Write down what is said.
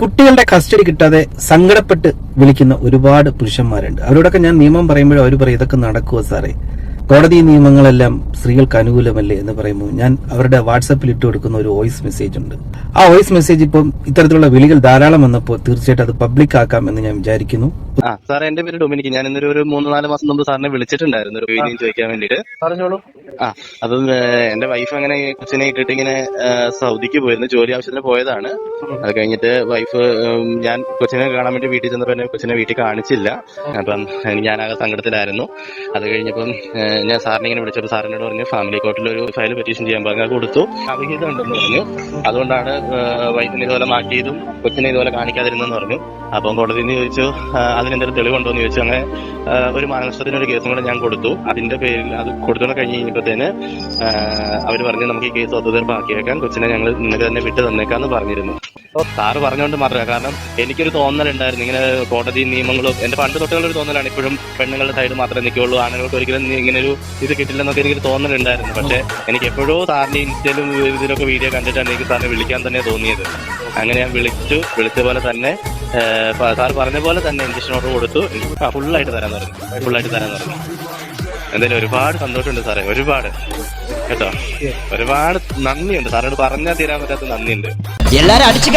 കുട്ടികളുടെ കസ്റ്റഡി കിട്ടാതെ സങ്കടപ്പെട്ട് വിളിക്കുന്ന ഒരുപാട് പുരുഷന്മാരുണ്ട്. അവരോടൊക്കെ ഞാൻ നിയമം പറയുമ്പോഴും അവർ പറയും ഇതൊക്കെ നടക്കുമോ സാറേ? കോടതി നിയമങ്ങളെല്ലാം സ്ത്രീകൾക്ക് അനുകൂലമല്ലേ എന്ന് പറയുമ്പോൾ ഞാൻ അവരുടെ വാട്സപ്പിൽ ഇട്ട് കൊടുക്കുന്ന ഒരു വോയിസ് മെസ്സേജ് ഉണ്ട്. ആ വോയിസ് മെസ്സേജ് ഇപ്പം ഇത്തരത്തിലുള്ള വിളികൾ ധാരാളം വന്നപ്പോൾ തീർച്ചയായിട്ടും അത് പബ്ലിക് ആക്കാം എന്ന് ഞാൻ വിചാരിക്കുന്നു. സാർ എന്റെ പേര് ഡൊമിനിക്ക് ഞാൻ ഇന്നൊരു ഒരു മൂന്ന് നാല് മാസം മുമ്പ് സാറിനെ വിളിച്ചിട്ടുണ്ടായിരുന്നു ഒരു വീഡിയോ ചോദിക്കാൻ വേണ്ടിട്ട് പറഞ്ഞോളൂ. ആ അത് എന്റെ വൈഫ് അങ്ങനെ കൊച്ചിനെ ഇട്ടിട്ട് ഇങ്ങനെ സൗദിക്ക് പോയിരുന്നു. ജോലി ആവശ്യത്തിന് പോയതാണ്. അത് കഴിഞ്ഞിട്ട് വൈഫ് ഞാൻ കൊച്ചിനെ കാണാൻ വേണ്ടി വീട്ടിൽ ചെന്നപ്പോ എന്നെ കൊച്ചിനെ വീട്ടിൽ കാണിച്ചില്ല. അപ്പം ഞാൻ ഞാനാകെ സങ്കടത്തിലായിരുന്നു. അത് കഴിഞ്ഞപ്പം ഞാൻ സാറിനെ ഇങ്ങനെ വിളിച്ചപ്പോൾ സാറിനോട് പറഞ്ഞു ഫാമിലി കോർട്ടിൽ ഒരു ഫയൽ പെറ്റീഷൻ ചെയ്യാൻ പറഞ്ഞു. അത് കൊടുത്തു. അവിഹിതം ഉണ്ടെന്ന് പറഞ്ഞു. അതുകൊണ്ടാണ് വൈഫിനെ ഇതുപോലെ മാറ്റിയതും കൊച്ചിനെ ഇതുപോലെ കാണിക്കാതിരുന്നെന്ന് പറഞ്ഞു. അപ്പം കോടതി ചോദിച്ചു അതിനെന്തെങ്കിലും തെളിവുണ്ടോ എന്ന് ചോദിച്ചു. അങ്ങനെ ഒരു മാനനഷ്ടത്തിന് ഒരു കേസും കൂടെ ഞാൻ കൊടുത്തു. അതിന്റെ പേരിൽ അത് കൊടുത്തോടെ കഴിഞ്ഞ് കഴിഞ്ഞപ്പോഴത്തേന് അവർ പറഞ്ഞു നമുക്ക് ഈ കേസ് ഒത്തുതീർപ്പാക്കിയേക്കാൻ കൊച്ചിനെ ഞങ്ങൾ ഇന്നലെ തന്നെ വിട്ടു തന്നേക്കാന്ന് പറഞ്ഞിരുന്നു. സാറ് പറഞ്ഞുകൊണ്ട് മാത്രമേ കാരണം എനിക്കൊരു തോന്നലുണ്ടായിരുന്നു. ഇങ്ങനെ കോടതി നിയമങ്ങളും എന്റെ പണ്ട് തൊട്ടുള്ള ഒരു തോന്നലാണ്. ഇപ്പോഴും പെണ്ണുങ്ങളുടെ സൈഡ് മാത്രമേ നിൽക്കുള്ളൂ ആണുങ്ങൾക്ക് ഒരിക്കലും ഇങ്ങനെ ഒരു ഒരു ഇത് കിട്ടില്ലെന്നൊക്കെ എനിക്ക് തോന്നലുണ്ടായിരുന്നു. പക്ഷെ എനിക്ക് എപ്പോഴോ സാറിന്റെ ഇൻസ്റ്റയിലും ഇതിലൊക്കെ വീഡിയോ കണ്ടിട്ടാണ് എനിക്ക് സാറിനെ വിളിക്കാൻ തന്നെ തോന്നിയത്. അങ്ങനെ ഞാൻ വിളിച്ചു. വിളിച്ച പോലെ തന്നെ സാർ പറഞ്ഞ പോലെ തന്നെ ഇൻജക്ഷൻ ഓർഡർ കൊടുത്തു. ആ ഫുള്ളായിട്ട് തരാൻ ഫുൾ ഫുള്ളായിട്ട് തരാൻ തുടങ്ങി എന്തായാലും ഒരുപാട് സന്തോഷമുണ്ട് സാറേ. ഒരുപാട്. കേട്ടോ? ഒരുപാട് നന്ദിയുണ്ട്. സാറോട് പറഞ്ഞാൽ തീരാൻ പറ്റാത്ത നന്ദിയുണ്ട്. എല്ലാരും അടിച്ചു